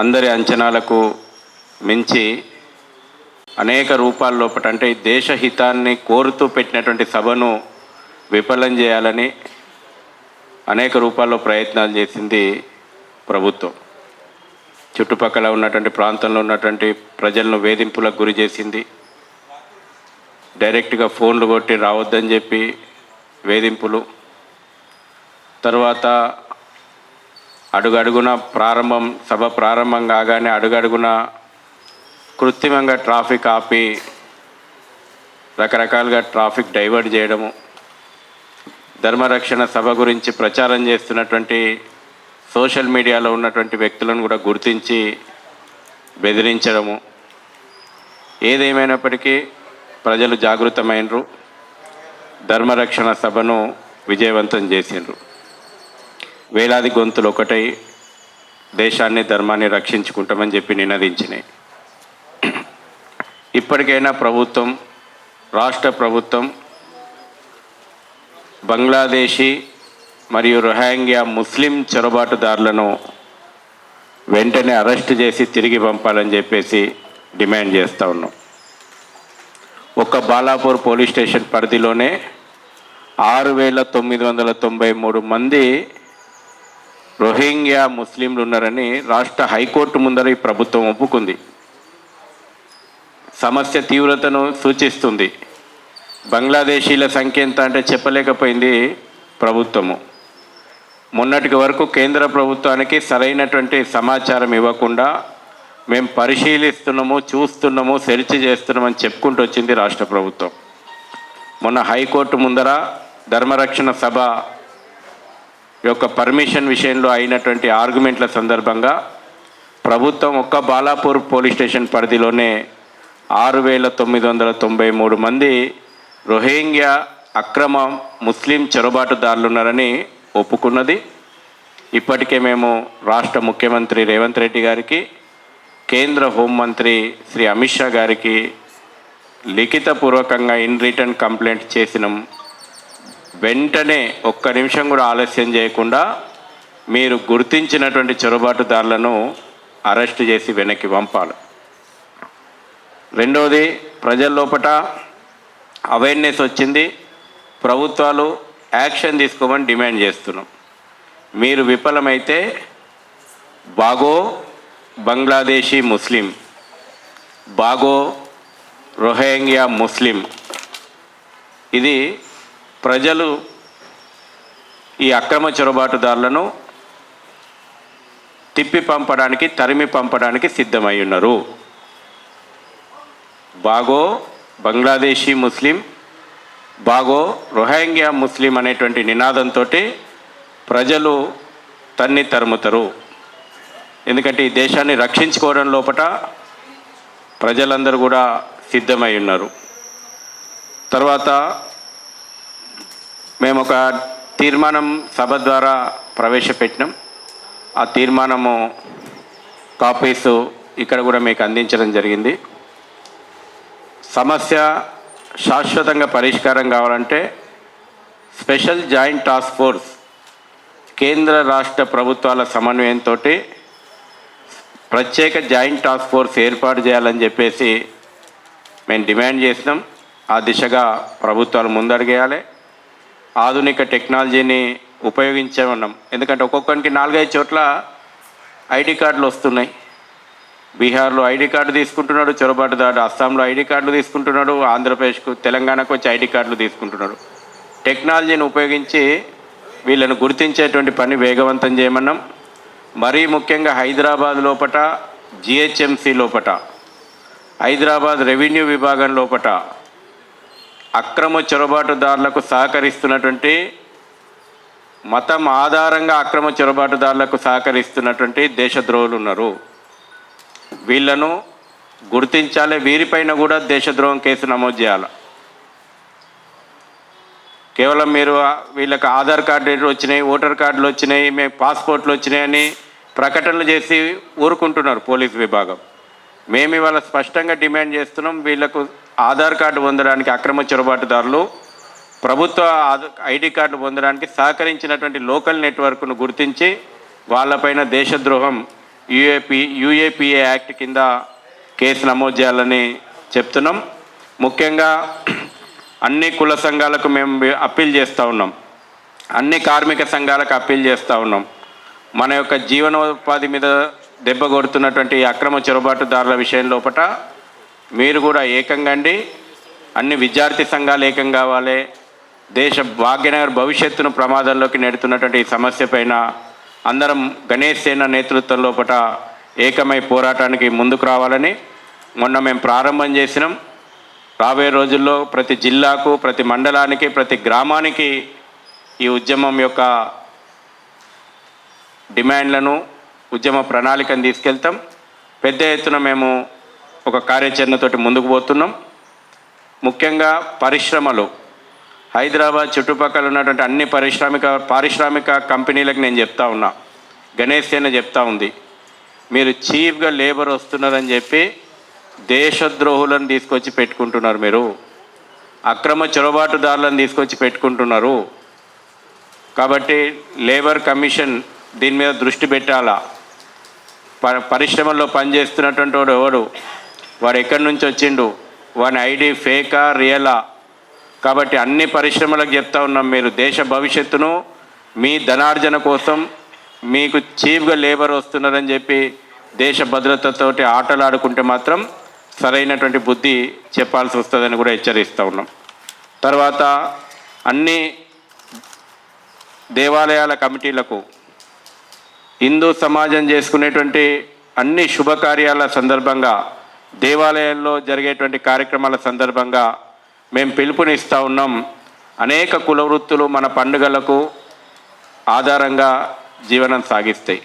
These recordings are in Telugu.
అందరి అంచనాలకు మించి అనేక రూపాల లోపల అంటే ఈ దేశ హితాన్ని కోరుతూ పెట్టినటువంటి సభను విఫలం చేయాలని అనేక రూపాల్లో ప్రయత్నాలు చేసింది ప్రభుత్వం. చుట్టుపక్కల ఉన్నటువంటి ప్రాంతంలో ఉన్నటువంటి ప్రజలను వేధింపులకు గురి చేసింది. డైరెక్ట్గా ఫోన్లు కొట్టి రావద్దని చెప్పి వేధింపులు. తర్వాత అడుగడుగున ప్రారంభం సభ ప్రారంభం కాగానే అడుగడుగున కృత్రిమంగా ట్రాఫిక్ ఆపి రకరకాలుగా ట్రాఫిక్ డైవర్ట్ చేయడము ధర్మరక్షణ సభ గురించి ప్రచారం చేస్తున్నటువంటి సోషల్ మీడియాలో ఉన్నటువంటి వ్యక్తులను కూడా గుర్తించి బెదిరించడము. ఏదేమైనప్పటికీ ప్రజలు జాగృతమైనరు ధర్మరక్షణ సభను విజయవంతం చేసిండ్రు వేలాది గొంతులు ఒకటై దేశాన్ని ధర్మాన్ని రక్షించుకుంటామని చెప్పి నినదించినాయి ఇప్పటికైనా ప్రభుత్వం రాష్ట్ర ప్రభుత్వం బంగ్లాదేశీ మరియు రొహాంగ్యా ముస్లిం చొరబాటుదారులను వెంటనే అరెస్ట్ చేసి తిరిగి పంపాలని చెప్పేసి డిమాండ్ చేస్తూ ఉన్నాం. ఒక్క బాలాపూర్ పోలీస్ స్టేషన్ పరిధిలోనే ఆరు వేల తొమ్మిది వందల తొంభై మూడు మంది రోహింగ్యా ముస్లింలు ఉన్నారని రాష్ట్ర హైకోర్టు ముందర ఈ ప్రభుత్వం ఒప్పుకుంది. సమస్య తీవ్రతను సూచిస్తుంది. బంగ్లాదేశీల సంఖ్య ఎంత అంటే చెప్పలేకపోయింది ప్రభుత్వము. మొన్నటికి వరకు కేంద్ర ప్రభుత్వానికి సరైనటువంటి సమాచారం ఇవ్వకుండా మేము పరిశీలిస్తున్నాము చూస్తున్నాము సెర్చ్ చేస్తున్నామని చెప్పుకుంటూ వచ్చింది రాష్ట్ర ప్రభుత్వం. మొన్న హైకోర్టు ముందర ధర్మరక్షణ సభ యొక్క పర్మిషన్ విషయంలో అయినటువంటి ఆర్గ్యుమెంట్ల సందర్భంగా ప్రభుత్వం ఒక్క బాలాపూర్ పోలీస్ స్టేషన్ పరిధిలోనే ఆరు వేల తొమ్మిది వందల తొంభై మూడు మంది రోహింగ్యా అక్రమ ముస్లిం చొరబాటుదారులు ఉన్నారని ఒప్పుకున్నది. ఇప్పటికే మేము రాష్ట్ర ముఖ్యమంత్రి రేవంత్ రెడ్డి గారికి కేంద్ర హోంమంత్రి శ్రీ అమిత్ షా గారికి లిఖితపూర్వకంగా ఇన్ రిటర్న్ కంప్లైంట్ చేసినాం. వెంటనే ఒక్క నిమిషం కూడా ఆలస్యం చేయకుండా మీరు గుర్తించినటువంటి చొరబాటుదారులను అరెస్ట్ చేసి వెనక్కి పంపాలి. రెండవది ప్రజల్లోపట అవేర్నెస్ వచ్చింది. ప్రభుత్వాలు యాక్షన్ తీసుకోమని డిమాండ్ చేస్తున్నాం. మీరు విఫలమైతే బాగో బంగ్లాదేశీ ముస్లిం బాగో రొహింగ్యా ముస్లిం. ఇది ప్రజలు ఈ అక్రమ చొరబాటుదారులను తిప్పి పంపడానికి తరిమి పంపడానికి సిద్ధమై ఉన్నారు. బాగో బంగ్లాదేశీ ముస్లిం బాగో రొహింగ్యా ముస్లిం అనేటువంటి నినాదంతో ప్రజలు తన్ని తరుముతారు. ఎందుకంటే ఈ దేశాన్ని రక్షించుకోవడం లోపట ప్రజలందరూ కూడా సిద్ధమై ఉన్నారు. తర్వాత మేము ఒక తీర్మానం సభ ద్వారా ప్రవేశపెట్టినాం. ఆ తీర్మానము కాపీస్ ఇక్కడ కూడా మీకు అందించడం జరిగింది. సమస్య శాశ్వతంగా పరిష్కారం కావాలంటే స్పెషల్ జాయింట్ టాస్క్ ఫోర్స్ కేంద్ర రాష్ట్ర ప్రభుత్వాల సమన్వయంతో ప్రత్యేక జాయింట్ టాస్క్ ఫోర్స్ ఏర్పాటు చేయాలని చెప్పేసి మేము డిమాండ్ చేసినాం. ఆ దిశగా ప్రభుత్వాలు ముందడిగేయాలి. ఆధునిక టెక్నాలజీని ఉపయోగించే ఉన్నాం. ఎందుకంటే ఒక్కొక్కరికి నాలుగైదు చోట్ల ఐడి కార్డులు వస్తున్నాయి. బీహార్లో ఐడి కార్డు తీసుకుంటున్నాడు చొరబాటుదాడు అస్సాంలో ఐడి కార్డులు తీసుకుంటున్నాడు ఆంధ్రప్రదేశ్కు తెలంగాణకు వచ్చి ఐడి కార్డులు తీసుకుంటున్నాడు. టెక్నాలజీని ఉపయోగించి వీళ్ళను గుర్తించేటువంటి పని వేగవంతం చేయమన్నాం. మరీ ముఖ్యంగా హైదరాబాద్ లోపట జిహెచ్ఎంసి లోపట హైదరాబాద్ రెవెన్యూ విభాగం లోపట అక్రమ చొరబాటుదారులకు సహకరిస్తున్నటువంటి మతం ఆధారంగా అక్రమ చొరబాటుదారులకు సహకరిస్తున్నటువంటి దేశద్రోహులు ఉన్నారు వీళ్ళను గుర్తించాలి వీరిపైన కూడా దేశద్రోహం కేసు నమోదు చేయాలి. కేవలం మీరు వీళ్ళకి ఆధార్ కార్డు వచ్చినాయి ఓటర్ కార్డులు వచ్చినాయి మేము పాస్పోర్ట్లు వచ్చినాయని ప్రకటనలు చేసి ఊరుకుంటున్నారు పోలీస్ విభాగం. మేము ఇవాళ స్పష్టంగా డిమాండ్ చేస్తున్నాం వీళ్ళకు ఆధార్ కార్డు పొందడానికి అక్రమ చొరబాటుదారులు ప్రభుత్వ ఐడి కార్డు పొందడానికి సహకరించినటువంటి లోకల్ నెట్వర్క్ను గుర్తించి వాళ్ళపైన దేశద్రోహం యుఏపి యుఏపిఏ యాక్ట్ కింద కేసు నమోదు చేయాలని చెప్తున్నాం. ముఖ్యంగా అన్ని కుల సంఘాలకు మేము అప్పీల్ చేస్తూ ఉన్నాం. అన్ని కార్మిక సంఘాలకు అప్పీల్ చేస్తూ ఉన్నాం. మన యొక్క జీవనోపాధి మీద దెబ్బ కొడుతున్నటువంటి అక్రమ చొరబాటుదారుల విషయంలోపట మీరు కూడా ఏకంగా అండి. అన్ని విద్యార్థి సంఘాలు ఏకం కావాలి. దేశ భాగ్యనగర్ భవిష్యత్తును ప్రమాదంలోకి నెడుతున్నటువంటి ఈ సమస్య పైన అందరం గణేష్ సేన నేతృత్వం పట ఏకమై పోరాటానికి ముందుకు రావాలని మొన్న మేము ప్రారంభం చేసినాం. రాబోయే రోజుల్లో ప్రతి జిల్లాకు ప్రతి మండలానికి ప్రతి గ్రామానికి ఈ ఉద్యమం యొక్క డిమాండ్లను ఉద్యమ ప్రణాళికను తీసుకెళ్తాం. పెద్ద ఎత్తున మేము ఒక కార్యాచరణతోటి ముందుకు పోతున్నాం. ముఖ్యంగా పరిశ్రమలు. హైదరాబాద్ చుట్టుపక్కల ఉన్నటువంటి అన్ని పారిశ్రామిక పారిశ్రామిక కంపెనీలకు నేను చెప్తా ఉన్నా. గణేష్ సేన చెప్తా ఉంది. మీరు చీఫ్గా లేబర్ వస్తున్నారని చెప్పి దేశద్రోహులను తీసుకొచ్చి పెట్టుకుంటున్నారు మీరు. అక్రమ చొరబాటుదారులను తీసుకొచ్చి పెట్టుకుంటున్నారు. కాబట్టి లేబర్ కమిషన్ దీని మీద దృష్టి పెట్టాలా? ప- పరిశ్రమల్లో పనిచేస్తున్నటువంటి వాడు ఎవడు? వాడు ఎక్కడి నుంచి వచ్చిండు? వాని ఐడి ఫేకా రియలా? కాబట్టి అన్ని పరిశ్రమలకు చెప్తా ఉన్నాం మీరు దేశ భవిష్యత్తును మీ ధనార్జన కోసం మీకు చీఫ్గా లేబర్ వస్తున్నారని చెప్పి దేశ భద్రతతోటి ఆటలాడుకుంటే మాత్రం సరైనటువంటి బుద్ధి చెప్పాల్సి వస్తుందని కూడా హెచ్చరిస్తూ ఉన్నాం. తర్వాత అన్ని దేవాలయాల కమిటీలకు హిందూ సమాజం చేసుకునేటువంటి అన్ని శుభకార్యాల సందర్భంగా దేవాలయాల్లో జరిగేటువంటి కార్యక్రమాల సందర్భంగా మేము పిలుపునిస్తూ ఉన్నాం. అనేక కుల వృత్తులు మన పండుగలకు ఆధారంగా జీవనం సాగిస్తాయి.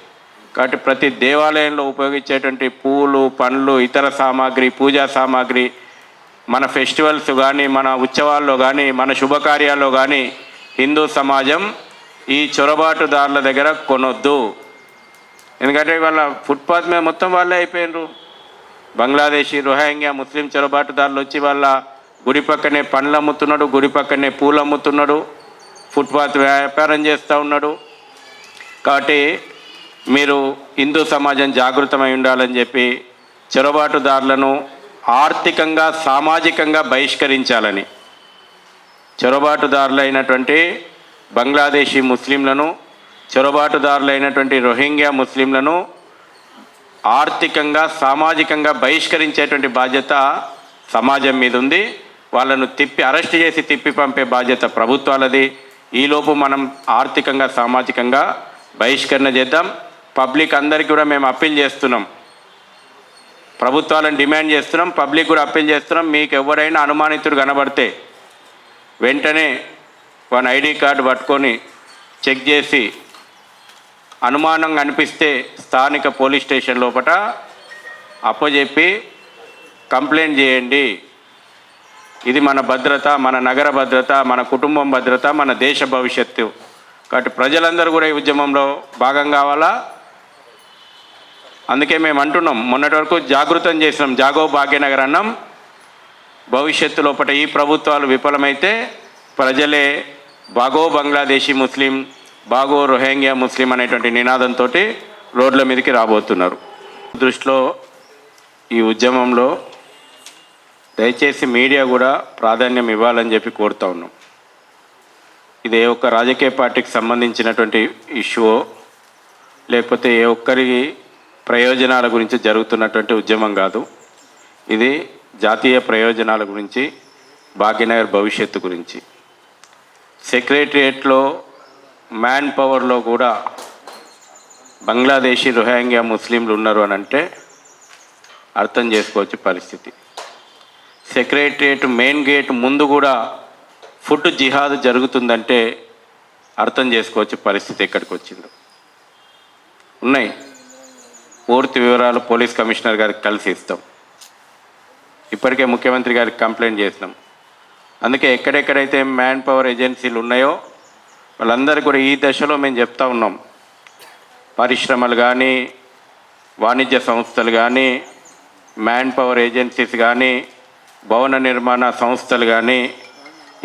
కాబట్టి ప్రతి దేవాలయంలో ఉపయోగించేటువంటి పూలు పండ్లు ఇతర సామాగ్రి పూజా సామాగ్రి మన ఫెస్టివల్స్ కానీ మన ఉత్సవాల్లో కానీ మన శుభకార్యాల్లో కానీ హిందూ సమాజం ఈ చొరబాటుదారుల దగ్గర కొనొద్దు. ఎందుకంటే వాళ్ళ ఫుట్పాత్ మీద మొత్తం వాళ్ళే అయిపోయినారు బంగ్లాదేశీ రోహింగ్యా ముస్లిం చొరబాటుదారులు వచ్చి వాళ్ళ గుడి పక్కనే పండ్లు అమ్ముతున్నాడు గుడి పక్కనే పూలు అమ్ముతున్నాడు ఫుట్పాత్ వ్యాపారం చేస్తూ ఉన్నాడు. కాబట్టి మీరు హిందూ సమాజం జాగృతమై ఉండాలని చెప్పి చొరబాటుదారులను ఆర్థికంగా సామాజికంగా బహిష్కరించాలని చొరబాటుదారులైనటువంటి బంగ్లాదేశీ ముస్లింలను చొరబాటుదారులైనటువంటి రోహింగ్యా ముస్లింలను ఆర్థికంగా సామాజికంగా బహిష్కరించేటువంటి బాధ్యత సమాజం మీద ఉంది వాళ్ళను తిప్పి అరెస్ట్ చేసి తిప్పి పంపే బాధ్యత ప్రభుత్వాలది. ఈలోపు మనం ఆర్థికంగా సామాజికంగా బహిష్కరణ చేద్దాం. పబ్లిక్ అందరికీ కూడా మేము అప్పీల్ చేస్తున్నాం. ప్రభుత్వాలను డిమాండ్ చేస్తున్నాం. పబ్లిక్ కూడా అప్పీల్ చేస్తున్నాం. మీకు ఎవరైనా అనుమానితుడు కనబడితే వెంటనే వాని ఐడి కార్డు పట్టుకొని చెక్ చేసి అనుమానం కనిపిస్తే స్థానిక పోలీస్ స్టేషన్ లోపల అప్పజెప్పి కంప్లైంట్ చేయండి. ఇది మన భద్రత మన నగర భద్రత మన కుటుంబం భద్రత మన దేశ భవిష్యత్తు. కాబట్టి ప్రజలందరూ కూడా ఈ ఉద్యమంలో భాగం కావాలా? అందుకే మేము అంటున్నాం మొన్నటి వరకు జాగృతం చేసినాం జాగో భాగ్యనగర్ అన్నాం. భవిష్యత్తు లోపల ఈ ప్రభుత్వాలు విఫలమైతే ప్రజలే బాగో బంగ్లాదేశీ ముస్లిం బాగో రోహింగ్యా ముస్లిం అనేటువంటి నినాదంతో రోడ్ల మీదకి రాబోతున్నారు. దృష్టిలో ఈ ఉద్యమంలో దయచేసి మీడియా కూడా ప్రాధాన్యం ఇవ్వాలని చెప్పి కోరుతా ఉన్నాం. ఇది ఏ ఒక్క రాజకీయ పార్టీకి సంబంధించినటువంటి ఇష్యూ లేకపోతే ఏ ఒక్కరి ప్రయోజనాల గురించి జరుగుతున్నటువంటి ఉద్యమం కాదు. ఇది జాతీయ ప్రయోజనాల గురించి భాగ్యనగర్ భవిష్యత్తు గురించి. సెక్రటరియట్లో మ్యాన్ పవర్లో కూడా బంగ్లాదేశీ రోహింగ్యా ముస్లింలు ఉన్నారు అని అంటే అర్థం చేసుకోవచ్చు పరిస్థితి. సెక్రటరియట్ మెయిన్ గేట్ ముందు కూడా ఫుడ్ జిహాద్ జరుగుతుందంటే అర్థం చేసుకోవచ్చు పరిస్థితి ఎక్కడికి వచ్చిందో. ఉన్నాయి. పూర్తి వివరాలు పోలీస్ కమిషనర్ గారికి కలిసి ఇస్తాం. ఇప్పటికే ముఖ్యమంత్రి గారికి కంప్లైంట్ చేసినాం. అందుకే ఎక్కడెక్కడైతే మ్యాన్ పవర్ ఏజెన్సీలు ఉన్నాయో వాళ్ళందరికీ కూడా ఈ దశలో మేము చెప్తా ఉన్నాం. పరిశ్రమలు కానీ వాణిజ్య సంస్థలు కానీ మ్యాన్ పవర్ ఏజెన్సీస్ కానీ భవన నిర్మాణ సంస్థలు కానీ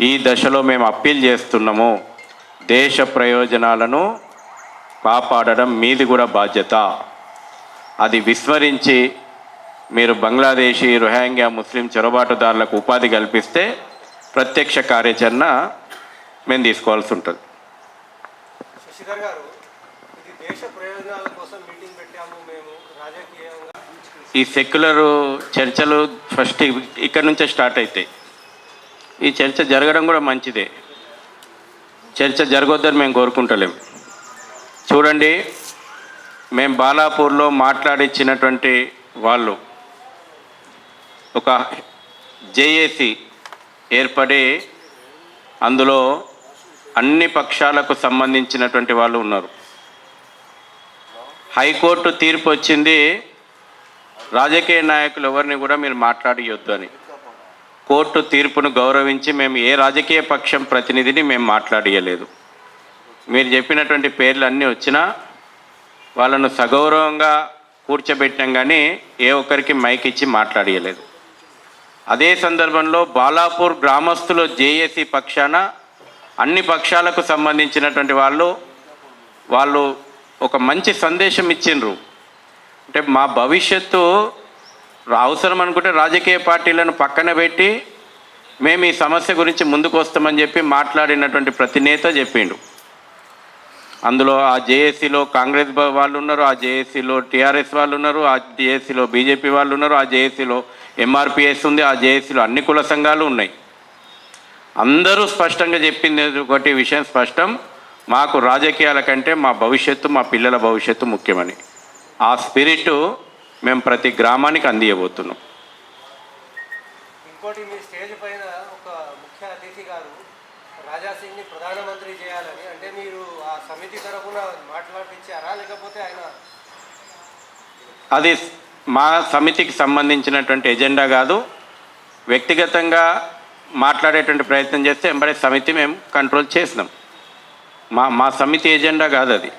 ఈ దశలో మేము అప్పీల్ చేస్తున్నాము. దేశ ప్రయోజనాలను కాపాడడం మీది కూడా బాధ్యత. అది విస్మరించి మీరు బంగ్లాదేశీ రోహింగ్యా ముస్లిం చొరబాటుదారులకు ఉపాధి కల్పిస్తే ప్రత్యక్ష కార్యాచరణ మేము తీసుకోవాల్సి ఉంటుంది. శిఖర్ గారు ఇది దేశ ప్రయోజనాల కోసం మీటింగ్ పెట్టాము మేము రాజకీయంగా. ఈ సెక్యులర్ చర్చలు ఫస్ట్ ఇక్కడ నుంచే స్టార్ట్ అవుతాయి ఈ చర్చ జరగడం కూడా మంచిదే. చర్చ జరగొద్దని మేము కోరుకుంటలేం. చూడండి మేము బాలాపూర్లో మాట్లాడిచ్చినటువంటి వాళ్ళు ఒక జేఏసి ఏర్పడి అందులో అన్ని పక్షాలకు సంబంధించినటువంటి వాళ్ళు ఉన్నారు. హైకోర్టు తీర్పు వచ్చింది. రాజకీయ నాయకులు ఎవరిని కూడా మీరు మాట్లాడియొద్దు అని. కోర్టు తీర్పును గౌరవించి మేము ఏ రాజకీయ పక్షం ప్రతినిధిని మేము మాట్లాడియలేదు. మీరు చెప్పినటువంటి పేర్లు అన్నీ వచ్చినా వాళ్ళను సగౌరవంగా కూర్చోబెట్టాం కానీ ఏ ఒక్కరికి మైక్ ఇచ్చి మాట్లాడియలేదు. అదే సందర్భంలో బాలాపూర్ గ్రామస్తులు జేఏసీ పక్షాన అన్ని పక్షాలకు సంబంధించినటువంటి వాళ్ళు వాళ్ళు ఒక మంచి సందేశం ఇచ్చిండ్రు. అంటే మా భవిష్యత్తు అవసరం అనుకుంటే రాజకీయ పార్టీలను పక్కన పెట్టి మేము ఈ సమస్య గురించి ముందుకు వస్తామని చెప్పి మాట్లాడినటువంటి ప్రతి నేత చెప్పిండు. అందులో ఆ జేఏసీలో కాంగ్రెస్ వాళ్ళు ఉన్నారు ఆ జేఏసీలో టీఆర్ఎస్ వాళ్ళు ఉన్నారు ఆ జేఏసీలో బీజేపీ వాళ్ళు ఉన్నారు ఆ జేఏసీలో ఎంఆర్పిఎస్ ఉంది ఆ జేఏసీలో అన్ని కుల సంఘాలు ఉన్నాయి. అందరూ స్పష్టంగా చెప్పింది ఒకటి విషయం స్పష్టం. మాకు రాజకీయాల కంటే మా భవిష్యత్తు మా పిల్లల భవిష్యత్తు ముఖ్యమని. ఆ స్పిరిట్ మేము ప్రతి గ్రామానికి అందియబోతున్నాం. ఇంకోటి మీ స్టేజ్ పైన ఒక ముఖ్య అతిథి గారు రాజా సింగ్ని ప్రధానమంత్రి చేయాలని అంటే మీరు ఆ సమితి తరఫున మాట్లాడించారా లేకపోతే ఆయన అది మా సమితికి సంబంధించినటువంటి ఎజెండా కాదు. వ్యక్తిగతంగా మాట్లాడేటువంటి ప్రయత్నం చేస్తే ఎంబడే సమితి మేము కంట్రోల్ చేసినాం. మా మా సమితి ఎజెండా కాదు అది.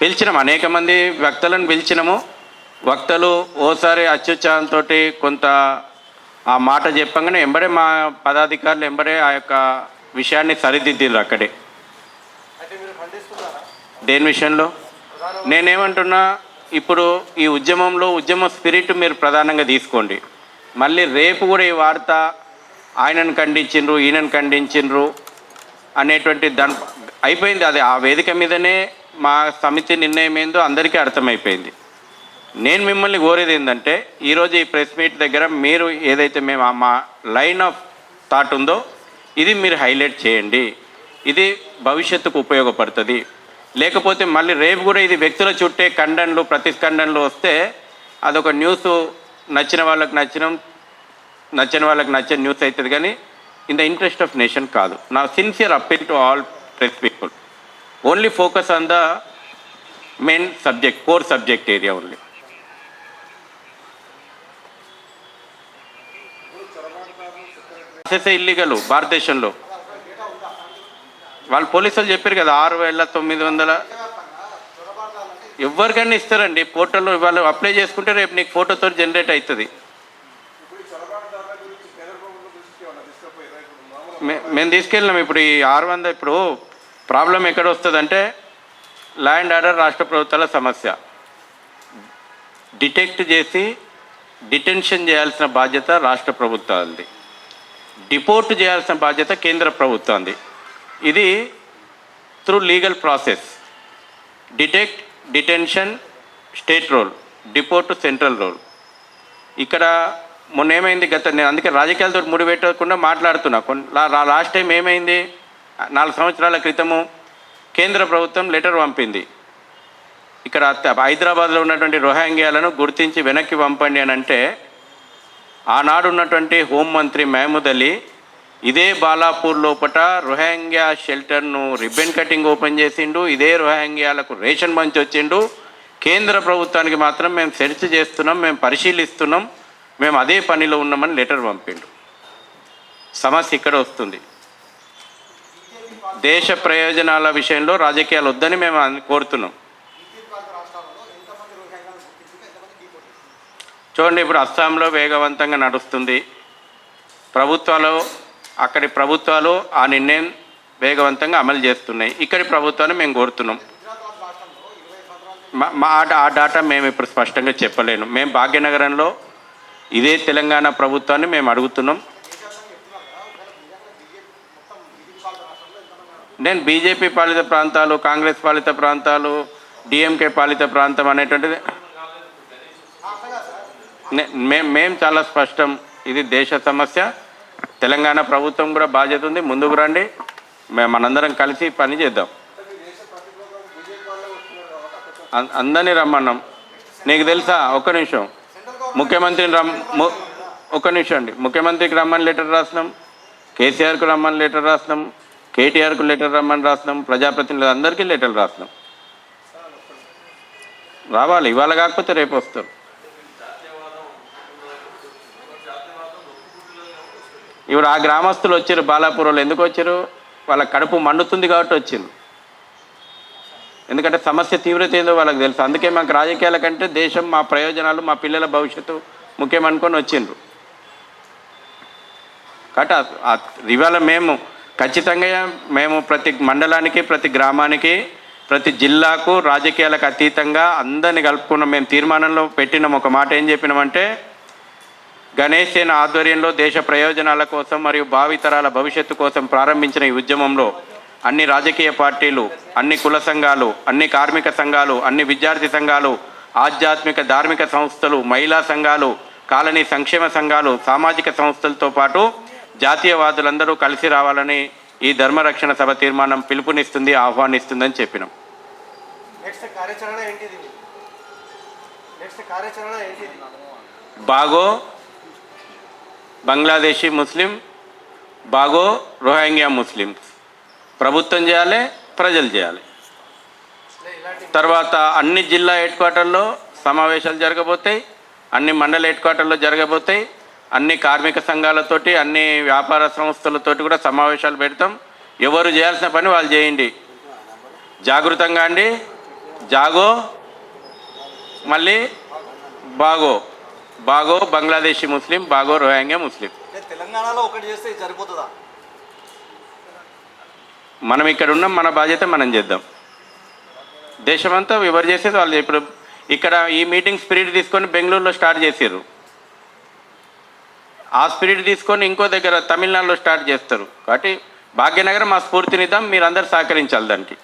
పిలిచినాం అనేక మంది వక్తలను పిలిచినాము. వక్తలు ఓసారి అత్యుత్సాహంతో కొంత ఆ మాట చెప్పంగానే ఎంబడే మా పదాధికారులు ఎంబడే ఆ యొక్క విషయాన్ని సరిదిద్దిండ్రు అక్కడే. దేని విషయంలో? నేనేమంటున్నా ఇప్పుడు ఈ ఉద్యమంలో ఉద్యమ స్పిరిట్ మీరు ప్రధానంగా తీసుకోండి. మళ్ళీ రేపు కూడా ఈ వార్త ఆయనను ఖండించిండ్రు ఈయనను ఖండించిండ్రు అనేటువంటి దాని అయిపోయింది అది. ఆ వేదిక మీదనే మా సమితి నిర్ణయం ఏందో అందరికీ అర్థమైపోయింది. నేను మిమ్మల్ని కోరేది ఏంటంటే ఈరోజు ఈ ప్రెస్ మీట్ దగ్గర మీరు ఏదైతే మేము మా లైన్ ఆఫ్ థాట్ ఉందో ఇది మీరు హైలైట్ చేయండి. ఇది భవిష్యత్తుకు ఉపయోగపడుతుంది. లేకపోతే మళ్ళీ రేపు కూడా ఇది వ్యక్తుల చుట్టే ఖండనలు ప్రతిస్ఖండనలు వస్తే అదొక న్యూస్ నచ్చిన వాళ్ళకి నచ్చిన నచ్చని వాళ్ళకి నచ్చని న్యూస్ అవుతుంది కానీ in the interest of nation కాదు. నా sincere appeal to all press people only focus on the main subject core subject area only process illegal భారతదేశంలో. వాళ్ళు పోలీసులు చెప్పారు కదా ఆరు వేల తొమ్మిది వందల ఎవరికైనా ఇస్తారండి. పోర్టల్లో వాళ్ళు అప్లై చేసుకుంటే రేపు నీకు ఫోటోతో జనరేట్ అవుతుంది. మేము తీసుకెళ్ళినాం. ఇప్పుడు ఈ ఆరు వంద ఇప్పుడు ప్రాబ్లం ఎక్కడ వస్తుందంటే ల్యాండ్ ఆర్డర్ రాష్ట్ర ప్రభుత్వాల సమస్య. డిటెక్ట్ చేసి డిటెన్షన్ చేయాల్సిన బాధ్యత రాష్ట్ర ప్రభుత్వాలది. డిపోర్ట్ చేయాల్సిన బాధ్యత కేంద్ర ప్రభుత్వంది ఇది through legal process. Detect detention state role. Deport central role. ఇక్కడ మొన్న ఏమైంది గత నేను అందుకే రాజకీయాలతో ముడిపెట్టకుండా మాట్లాడుతున్నా. కొన్ని లాస్ట్ టైం ఏమైంది? నాలుగు సంవత్సరాల క్రితము కేంద్ర ప్రభుత్వం లెటర్ పంపింది. ఇక్కడ హైదరాబాద్లో ఉన్నటువంటి రోహింగ్యాలను గుర్తించి వెనక్కి పంపండి అని అంటే ఆనాడు ఉన్నటువంటి హోంమంత్రి మహమూద్ అలీ ఇదే బాలాపూర్ లోపట రోహింగ్యా షెల్టర్ను రిబ్బన్ కటింగ్ ఓపెన్ చేసిండు. ఇదే రోహింగ్యాలకు రేషన్ మంచి వచ్చిండు కేంద్ర ప్రభుత్వానికి మాత్రం మేము సెర్చ్ చేస్తున్నాం మేము పరిశీలిస్తున్నాం. మేము అదే పనిలో ఉన్నామని లెటర్ పంపిండు. సమస్య ఇక్కడ వస్తుంది. దేశ ప్రయోజనాల విషయంలో రాజకీయాలు వద్దని మేము కోరుతున్నాం. చూడండి ఇప్పుడు అస్సాంలో వేగవంతంగా నడుస్తుంది. ప్రభుత్వాలు అక్కడి ప్రభుత్వాలు ఆ నిర్ణయం వేగవంతంగా అమలు చేస్తున్నాయి. ఇక్కడి ప్రభుత్వాన్ని మేము కోరుతున్నాం. మా మా ఆ డాటా మేము ఇప్పుడు స్పష్టంగా చెప్పలేను. మేము భాగ్యనగరంలో ఇదే తెలంగాణ ప్రభుత్వాన్ని మేము అడుగుతున్నాం. నేను బీజేపీ పాలిత ప్రాంతాలు కాంగ్రెస్ పాలిత ప్రాంతాలు డిఎంకే పాలిత ప్రాంతం అనేటువంటిది నే- మేము చాలా స్పష్టం. ఇది దేశ సమస్య. తెలంగాణ ప్రభుత్వం కూడా బాధ్యత ఉంది. ముందుకు రండి. మేము మనందరం కలిసి పని చేద్దాం. అందరినీ రమ్మన్నాం. నీకు తెలుసా? ఒక్క నిమిషం. ముఖ్యమంత్రిని రమ్ ము- ఒక్క నిమిషం అండి. ముఖ్యమంత్రికి రమ్మని లెటర్ రాసినాం కేసీఆర్కు రమ్మని లెటర్ రాసినాం కేటీఆర్కు లెటర్ రమ్మని రాసినాం ప్రజాప్రతినిధులు అందరికీ లెటర్లు రాసినాం. రావాలి ఇవాళ కాకపోతే రేపు వస్తారు ఇప్పుడు ఆ గ్రామస్తులు వచ్చారు బాలాపురంలో ఎందుకు వచ్చారు? వాళ్ళ కడుపు మండుతుంది కాబట్టి వచ్చింది ఎందుకంటే సమస్య తీవ్రత ఏందో వాళ్ళకి తెలుసు. అందుకే మాకు రాజకీయాల కంటే దేశం మా ప్రయోజనాలు మా పిల్లల భవిష్యత్తు ముఖ్యమనుకొని వచ్చిండ్రు. కాబట్టి ఆ- ఇవాళ మేము ఖచ్చితంగా మేము ప్రతి మండలానికి ప్రతి గ్రామానికి ప్రతి జిల్లాకు రాజకీయాలకు అతీతంగా అందరిని కలుపుకున్న మేము తీర్మానంలో పెట్టినాం. ఒక మాట ఏం చెప్పినామంటే గణేష్ సేన ఆధ్వర్యంలో దేశ ప్రయోజనాల కోసం మరియు భావితరాల భవిష్యత్తు కోసం ప్రారంభించిన ఈ ఉద్యమంలో అన్ని రాజకీయ పార్టీలు అన్ని కుల సంఘాలు అన్ని కార్మిక సంఘాలు అన్ని విద్యార్థి సంఘాలు ఆధ్యాత్మిక ధార్మిక సంస్థలు మహిళా సంఘాలు కాలనీ సంక్షేమ సంఘాలు సామాజిక సంస్థలతో పాటు జాతీయవాదులందరూ కలిసి రావాలని ఈ ధర్మరక్షణ సభ తీర్మానం పిలుపునిస్తుంది ఆహ్వానిస్తుందని చెప్పినాం. బాగో బంగ్లాదేశీ ముస్లిం బాగో రోహింగ్యా ముస్లిమ్స్ ప్రభుత్వం చేయాలి ప్రజలు చేయాలి. తర్వాత అన్ని జిల్లా హెడ్ క్వార్టర్లో సమావేశాలు జరగబోతాయి అన్ని మండల హెడ్ క్వార్టర్లో జరగబోతాయి అన్ని కార్మిక సంఘాలతోటి అన్ని వ్యాపార సంస్థలతోటి కూడా సమావేశాలు పెడతాం. ఎవరు చేయాల్సిన పని వాళ్ళు చేయండి. జాగృతంగా అండి. జాగో మళ్ళీ బాగో. బాగో బంగ్లాదేశీ ముస్లిం బాగో రోహింగ్యా ముస్లిం. తెలంగాణలో ఒకటి చేస్తే సరిపోతుందా? మనం ఇక్కడ ఉన్నాం మన బాధ్యత మనం చేద్దాం. దేశమంతా ఎవరు చేసేది వాళ్ళు ఇప్పుడు ఇక్కడ ఈ మీటింగ్ స్పిరిట్ తీసుకొని బెంగళూరులో స్టార్ట్ చేసారు ఆ స్పిరిట్ తీసుకొని ఇంకో దగ్గర తమిళనాడులో స్టార్ట్ చేస్తారు. కాబట్టి భాగ్యనగరం మా స్ఫూర్తినిద్దాం మీరందరూ సహకరించాలి దానికి.